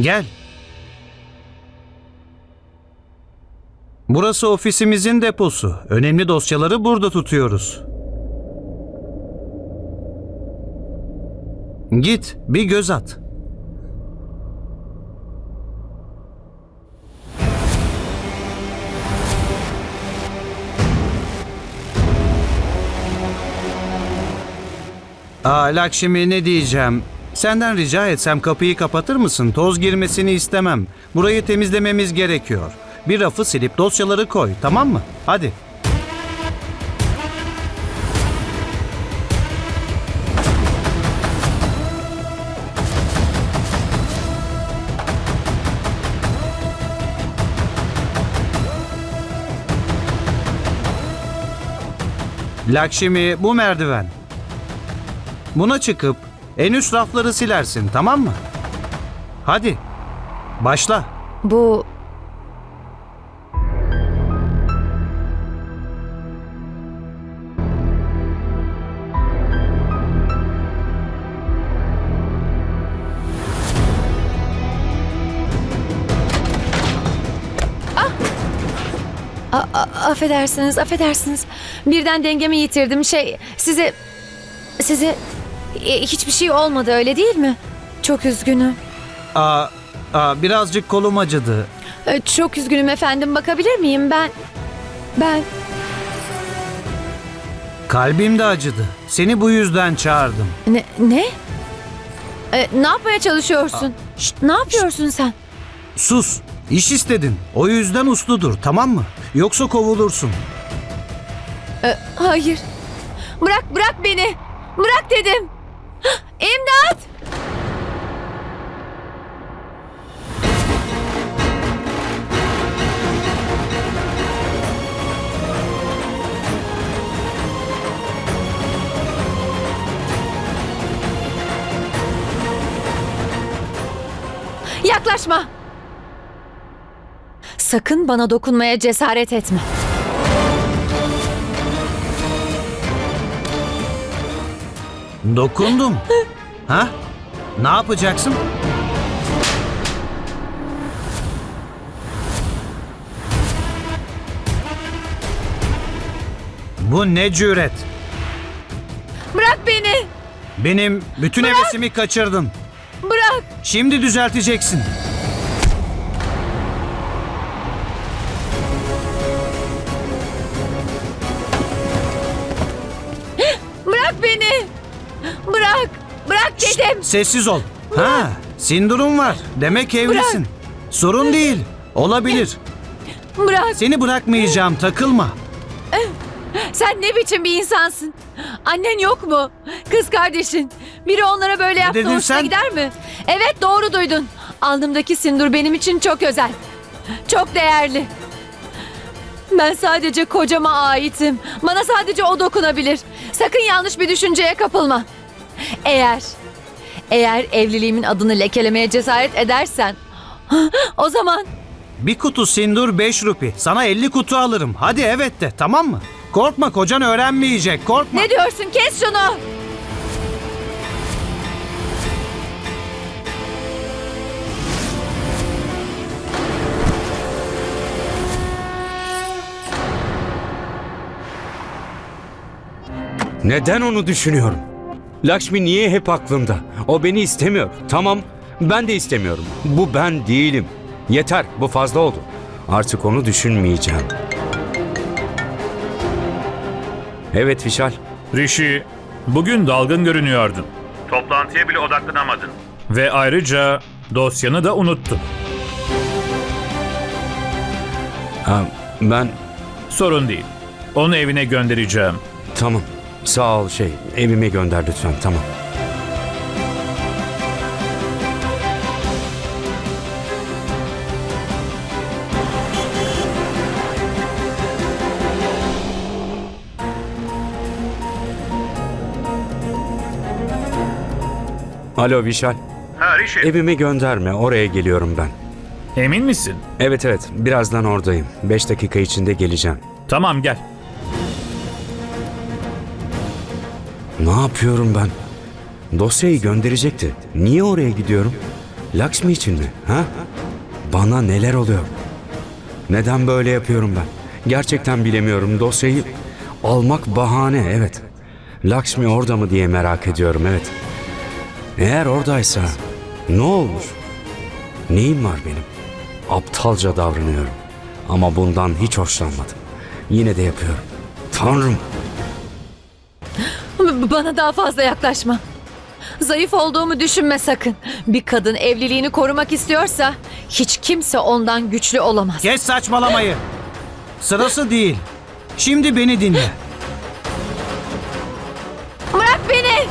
Gel. Burası ofisimizin deposu. Önemli dosyaları burada tutuyoruz. Git, bir göz at. Aa Lakşmi ne diyeceğim? Senden rica etsem kapıyı kapatır mısın? Toz girmesini istemem. Burayı temizlememiz gerekiyor. Bir rafı silip dosyaları koy, tamam mı? Hadi. Lakşmi bu merdiven. Buna çıkıp en üst rafları silersin tamam mı? Hadi. Başla. Bu Ah! A- a- affedersiniz, affedersiniz. Birden dengemi yitirdim. Şey, size... Size... e, hiçbir şey olmadı öyle değil mi? Çok üzgünüm. Aa, aa, birazcık kolum acıdı. E, Çok üzgünüm efendim. Bakabilir miyim? Ben... Ben... Kalbim de acıdı. Seni bu yüzden çağırdım. Ne? Ne? E, ne yapmaya çalışıyorsun? Şşt, ne yapıyorsun sen? Sus. İş istedin. O yüzden uslu dur tamam mı? Yoksa kovulursun. E, hayır. Bırak, bırak beni. Bırak dedim. İmdat! Yaklaşma. Sakın bana dokunmaya cesaret etme. Dokundum. ha? Ne yapacaksın? Bu ne cüret? Bırak beni. Benim bütün hevesimi kaçırdın. Bırak. Şimdi düzelteceksin. Sessiz ol. Ha, sindurum var. Demek evlisin. Sorun değil. Olabilir. Bırak. Seni bırakmayacağım. Takılma. Sen ne biçim bir insansın? Annen yok mu? Kız kardeşin. Biri onlara böyle yapsa dedin hoşuna sen? gider mi? Evet doğru duydun. Alnımdaki sindur benim için çok özel. Çok değerli. Ben sadece kocama aitim. Bana sadece o dokunabilir. Sakın yanlış bir düşünceye kapılma. Eğer, eğer evliliğimin adını lekelemeye cesaret edersen... O zaman Bir kutu sindur 5 rupi. Sana 50 kutu alırım. Hadi evet de tamam mı? Korkma kocan öğrenmeyecek. Korkma. ne diyorsun? Kes şunu. Neden onu düşünüyorum? Lakshmi niye hep aklımda? O beni istemiyor. Tamam, ben de istemiyorum. Bu ben değilim. Yeter, bu fazla oldu. Artık onu düşünmeyeceğim. Evet Vişal. Rishi, bugün dalgın görünüyordun. Toplantıya bile odaklanamadın. Ve ayrıca dosyanı da unuttun. Ha, ben Sorun değil. Onu evine göndereceğim. tamam. Sağ ol şey. Evime gönder lütfen. Tamam. Alo Vişal. Ha Rishi. Evime gönderme. Oraya geliyorum ben. Emin misin? Evet evet. Birazdan oradayım. Beş dakika içinde geleceğim. Tamam gel. Ne yapıyorum ben? Dosyayı gönderecekti. Niye oraya gidiyorum? Lakshmi için mi? Ha? Bana neler oluyor? Neden böyle yapıyorum ben? Gerçekten bilemiyorum. Dosyayı almak bahane, evet. Lakshmi orada mı diye merak ediyorum, evet. Eğer oradaysa ne olur? Neyim var benim? Aptalca davranıyorum. Ama bundan hiç hoşlanmadım. Yine de yapıyorum. Tanrım. Bana daha fazla yaklaşma. Zayıf olduğumu düşünme sakın. Bir kadın evliliğini korumak istiyorsa hiç kimse ondan güçlü olamaz. Kes saçmalamayı. Sırası değil. Şimdi beni dinle. Bırak beni!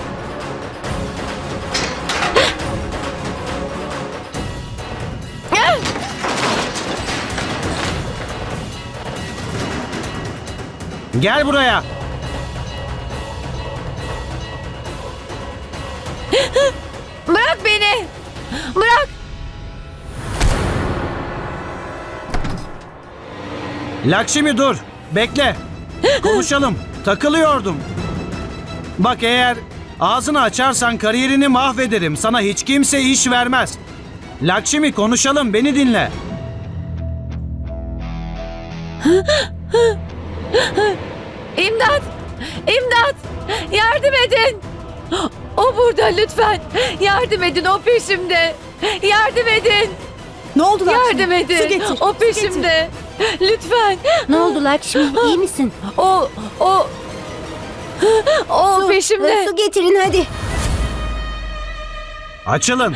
Gel buraya. Lakşimi dur. Bekle. Konuşalım. Takılıyordum. Bak eğer ağzını açarsan kariyerini mahvederim. Sana hiç kimse iş vermez. Lakşimi konuşalım. Beni dinle. İmdat! İmdat! Yardım edin! O burada lütfen. Yardım edin o peşimde. Yardım edin. Ne oldu Lakşmi? Yardım edin. Su getir. O su getir. peşimde. Lütfen. Ne oldu Lakşmi? İyi misin? O o o Su, peşimde. Su getirin hadi. Açılın.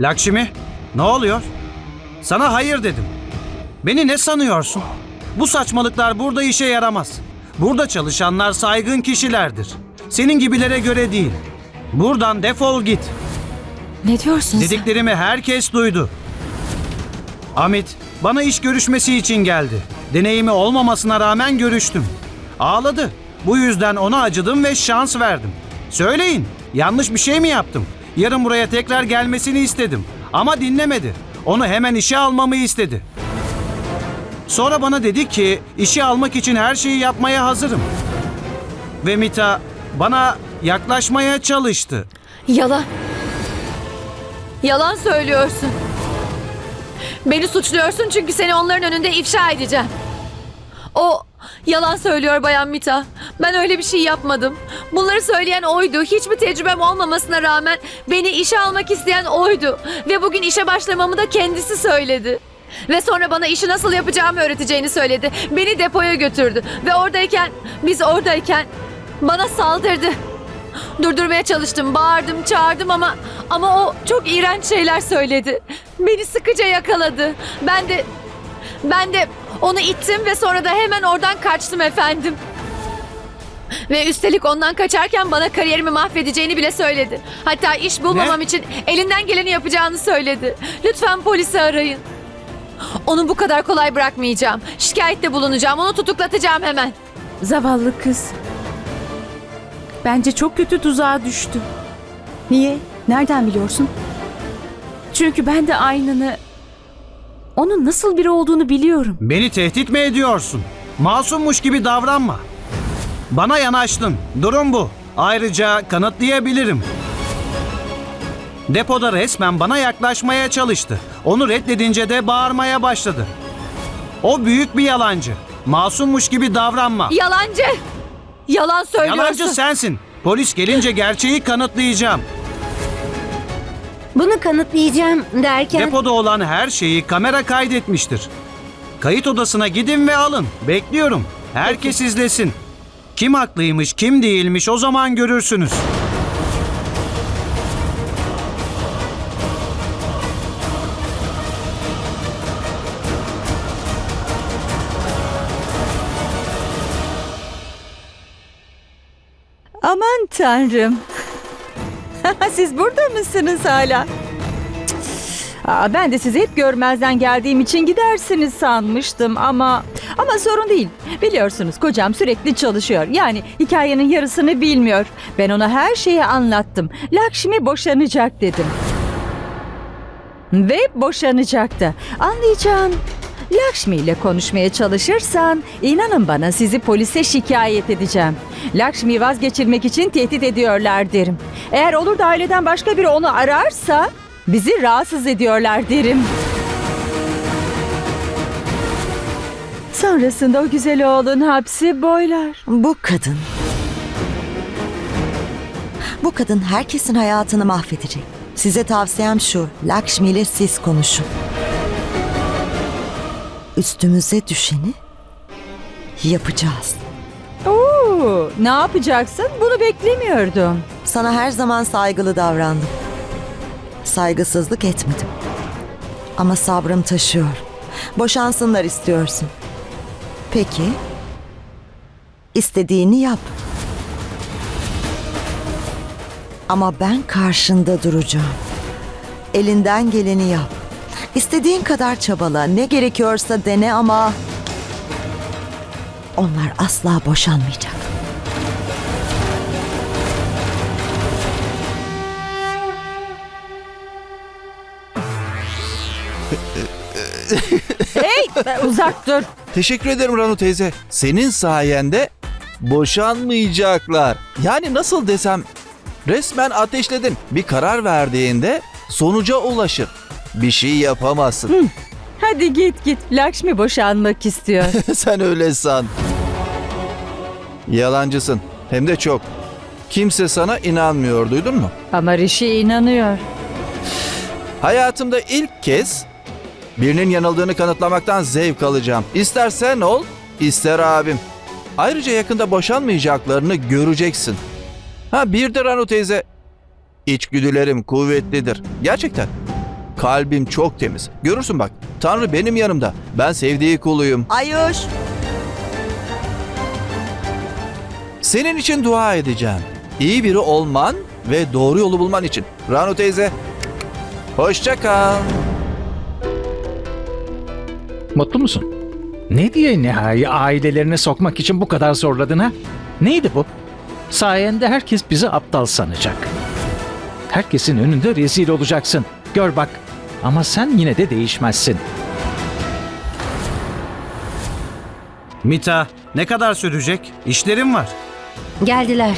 Lakşimi, ne oluyor? Sana hayır dedim. Beni ne sanıyorsun? Bu saçmalıklar burada işe yaramaz. Burada çalışanlar saygın kişilerdir. Senin gibilere göre değil. Buradan defol git. Ne diyorsun sen? Dediklerimi herkes duydu. Amit bana iş görüşmesi için geldi. Deneyimi olmamasına rağmen görüştüm. Ağladı. Bu yüzden ona acıdım ve şans verdim. Söyleyin, yanlış bir şey mi yaptım? Yarın buraya tekrar gelmesini istedim. Ama dinlemedi. Onu hemen işe almamı istedi. Sonra bana dedi ki işe almak için her şeyi yapmaya hazırım. Ve Mita bana yaklaşmaya çalıştı. Yalan. Yalan söylüyorsun. Beni suçluyorsun çünkü seni onların önünde ifşa edeceğim. O yalan söylüyor Bayan Mita. Ben öyle bir şey yapmadım. Bunları söyleyen oydu. Hiçbir tecrübem olmamasına rağmen beni işe almak isteyen oydu. Ve bugün işe başlamamı da kendisi söyledi. Ve sonra bana işi nasıl yapacağımı öğreteceğini söyledi. Beni depoya götürdü. Ve oradayken, biz oradayken bana saldırdı. Durdurmaya çalıştım, bağırdım, çağırdım ama ama o çok iğrenç şeyler söyledi. Beni sıkıca yakaladı. Ben de ben de onu ittim ve sonra da hemen oradan kaçtım efendim. Ve üstelik ondan kaçarken bana kariyerimi mahvedeceğini bile söyledi. Hatta iş bulmamam Ne? için elinden geleni yapacağını söyledi. Lütfen polisi arayın. Onu bu kadar kolay bırakmayacağım. Şikayette bulunacağım. Onu tutuklatacağım hemen. Zavallı kız. Bence çok kötü tuzağa düştü. Niye? Nereden biliyorsun? Çünkü ben de aynını... Onun nasıl biri olduğunu biliyorum. Beni tehdit mi ediyorsun? Masummuş gibi davranma. Bana yanaştın. Durum bu. Ayrıca kanıtlayabilirim. Depoda resmen bana yaklaşmaya çalıştı. Onu reddedince de bağırmaya başladı. O büyük bir yalancı. Masummuş gibi davranma. Yalancı! Yalan söylüyorsun. Yalancı sensin. Polis gelince gerçeği kanıtlayacağım. Bunu kanıtlayacağım derken... Depoda olan her şeyi kamera kaydetmiştir. Kayıt odasına gidin ve alın. Bekliyorum. Herkes izlesin. Kim haklıymış, kim değilmiş o zaman görürsünüz. Tanrım. Siz burada mısınız hala? Aa, ben de sizi hep görmezden geldiğim için gidersiniz sanmıştım ama ama sorun değil. Biliyorsunuz kocam sürekli çalışıyor. Yani hikayenin yarısını bilmiyor. Ben ona her şeyi anlattım. Lakşmi boşanacak dedim. Ve boşanacak da. Anlayacağın Lakshmi ile konuşmaya çalışırsan inanın bana sizi polise şikayet edeceğim. Lakshmi'yi vazgeçirmek için tehdit ediyorlar derim. Eğer olur da aileden başka biri onu ararsa Bizi rahatsız ediyorlar derim. Sonrasında o güzel oğlun hapsi boylar. Bu kadın. Bu kadın herkesin hayatını mahvedecek. Size tavsiyem şu. Lakshmi ile siz konuşun. Üstümüze düşeni yapacağız. Oo, ne yapacaksın? Bunu beklemiyordum. Sana her zaman saygılı davrandım. Saygısızlık etmedim. Ama sabrım taşıyor. Boşansınlar istiyorsun. Peki. İstediğini yap. Ama ben karşında duracağım. Elinden geleni yap. İstediğin kadar çabala, ne gerekiyorsa dene ama onlar asla boşanmayacak. Hey, uzak dur. Teşekkür ederim Ranu teyze. Senin sayende boşanmayacaklar. Yani nasıl desem resmen ateşledin. Bir karar verdiğinde sonuca ulaşır. Bir şey yapamazsın. Hadi git git. Lakshmi boşanmak istiyor. Sen öyle san. Yalancısın. Hem de çok. Kimse sana inanmıyor duydun mu? Ama Rishi inanıyor. Hayatımda ilk kez birinin yanıldığını kanıtlamaktan zevk alacağım. İster sen ol, ister abim. Ayrıca yakında boşanmayacaklarını göreceksin. Ha bir de Ranu teyze. İçgüdülerim kuvvetlidir. Gerçekten. Kalbim çok temiz. Görürsün bak. Tanrı benim yanımda. Ben sevdiği kuluyum. Ayuş! Senin için dua edeceğim. İyi biri olman ve doğru yolu bulman için. Ranu teyze. Hoşça kal. Mutlu musun? Ne diye nihai ailelerine sokmak için bu kadar zorladın ha? Neydi bu? Sayende herkes bizi aptal sanacak. Herkesin önünde rezil olacaksın. Gör bak. Ama sen yine de değişmezsin. Mita, ne kadar sürecek? İşlerim var. Geldiler.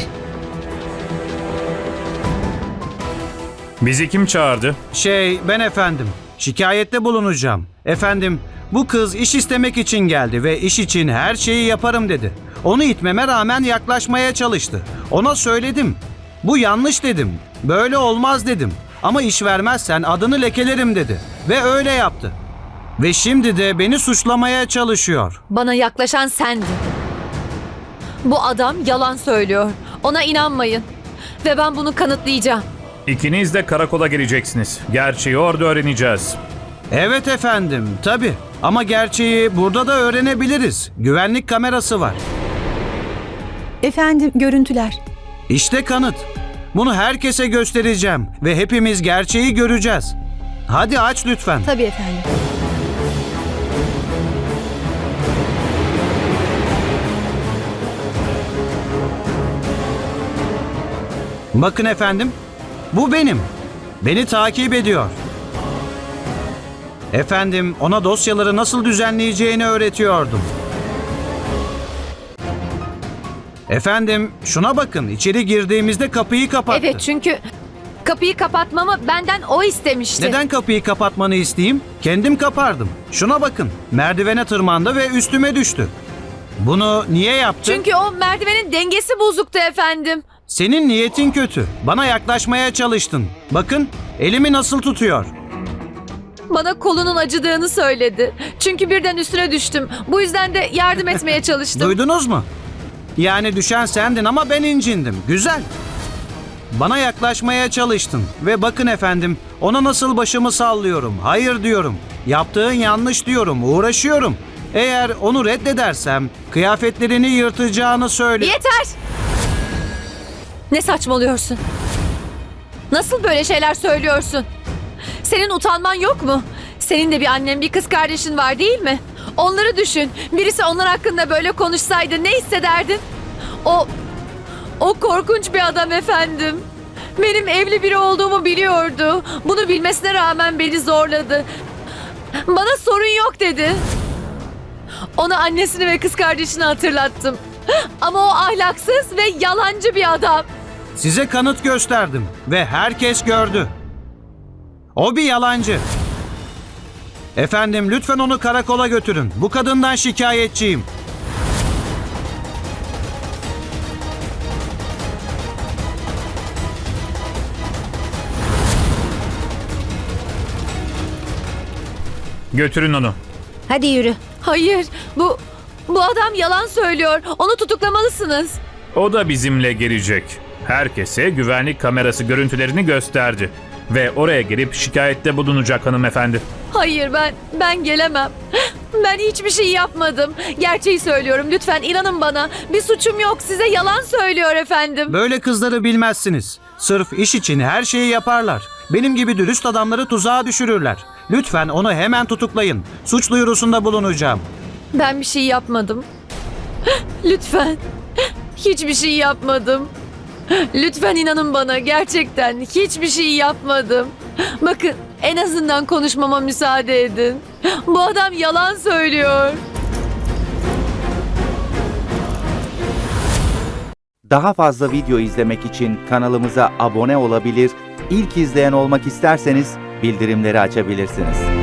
Bizi kim çağırdı? Şey, ben efendim. Şikayette bulunacağım. Efendim, bu kız iş istemek için geldi ve iş için her şeyi yaparım dedi. Onu itmeme rağmen yaklaşmaya çalıştı. Ona söyledim. Bu yanlış dedim. Böyle olmaz dedim. Ama iş vermezsen adını lekelerim dedi. Ve öyle yaptı. Ve şimdi de beni suçlamaya çalışıyor. Bana yaklaşan sendin. Bu adam yalan söylüyor. Ona inanmayın. Ve ben bunu kanıtlayacağım. İkiniz de karakola geleceksiniz. Gerçeği orada öğreneceğiz. Evet efendim, tabii. Ama gerçeği burada da öğrenebiliriz. Güvenlik kamerası var. Efendim görüntüler. İşte kanıt. Bunu herkese göstereceğim ve hepimiz gerçeği göreceğiz. Hadi aç lütfen. Tabii efendim. Bakın efendim, bu benim. Beni takip ediyor. Efendim, ona dosyaları nasıl düzenleyeceğini öğretiyordum. Efendim, şuna bakın. içeri girdiğimizde kapıyı kapattı. Evet çünkü kapıyı kapatmamı benden o istemişti. Neden kapıyı kapatmanı isteyeyim? Kendim kapardım. Şuna bakın. Merdivene tırmandı ve üstüme düştü. Bunu niye yaptı? Çünkü o merdivenin dengesi bozuktu efendim. Senin niyetin kötü. Bana yaklaşmaya çalıştın. Bakın, elimi nasıl tutuyor. Bana kolunun acıdığını söyledi. Çünkü birden üstüne düştüm. Bu yüzden de yardım etmeye çalıştım. Duydunuz mu? Yani düşen sendin ama ben incindim. Güzel. Bana yaklaşmaya çalıştın ve bakın efendim ona nasıl başımı sallıyorum. Hayır diyorum. Yaptığın yanlış diyorum. Uğraşıyorum. Eğer onu reddedersem kıyafetlerini yırtacağını söyle. Yeter! Ne saçmalıyorsun? Nasıl böyle şeyler söylüyorsun? Senin utanman yok mu? Senin de bir annen, bir kız kardeşin var değil mi? Onları düşün. Birisi onlar hakkında böyle konuşsaydı ne hissederdin? O o korkunç bir adam efendim. Benim evli biri olduğumu biliyordu. Bunu bilmesine rağmen beni zorladı. Bana sorun yok dedi. Ona annesini ve kız kardeşini hatırlattım. Ama o ahlaksız ve yalancı bir adam. Size kanıt gösterdim ve herkes gördü. O bir yalancı. Efendim lütfen onu karakola götürün. Bu kadından şikayetçiyim. Götürün onu. Hadi yürü. Hayır, bu bu adam yalan söylüyor. Onu tutuklamalısınız. O da bizimle gelecek. Herkese güvenlik kamerası görüntülerini gösterdi. Ve oraya girip şikayette bulunacak hanımefendi. Hayır ben ben gelemem. Ben hiçbir şey yapmadım. Gerçeği söylüyorum. Lütfen inanın bana. Bir suçum yok. Size yalan söylüyor efendim. Böyle kızları bilmezsiniz. Sırf iş için her şeyi yaparlar. Benim gibi dürüst adamları tuzağa düşürürler. Lütfen onu hemen tutuklayın. Suç duyurusunda bulunacağım. Ben bir şey yapmadım. Lütfen. Hiçbir şey yapmadım. Lütfen inanın bana gerçekten hiçbir şey yapmadım. Bakın en azından konuşmama müsaade edin. Bu adam yalan söylüyor. Daha fazla video izlemek için kanalımıza abone olabilir, ilk izleyen olmak isterseniz bildirimleri açabilirsiniz.